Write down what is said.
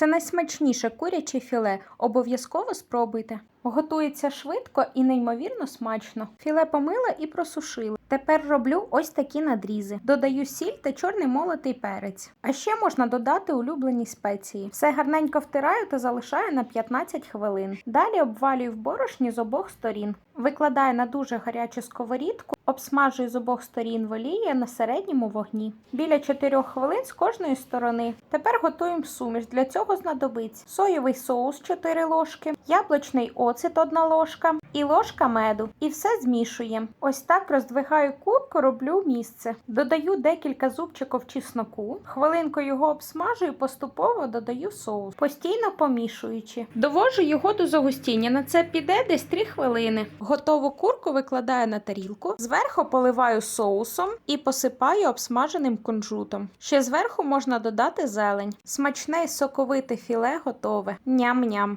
Це найсмачніше куряче філе. Обов'язково спробуйте. Готується швидко і неймовірно смачно. Філе помила і просушила. Тепер роблю ось такі надрізи. Додаю сіль та чорний молотий перець. А ще можна додати улюблені спеції. Все гарненько втираю та залишаю на 15 хвилин. Далі обвалюю в борошні з обох сторін. Викладаю на дуже гарячу сковорідку, обсмажую з обох сторін в на середньому вогні. Біля 4 хвилин з кожної сторони. Тепер готуємо суміш. Для цього знадобиться соєвий соус 4 ложки, яблучний оцет 1 ложка і ложка меду. І все змішуємо. Ось так роздвигаю курку, роблю місце. Додаю декілька зубчиків чесноку. Хвилинку його обсмажую, поступово додаю соус, постійно помішуючи. Довожу його до загустіння. На це піде десь 3 хвилини. Готову курку викладаю на тарілку, зверху поливаю соусом і посипаю обсмаженим кунжутом. Ще зверху можна додати зелень. Смачне і соковите філе готове. Ням-ням.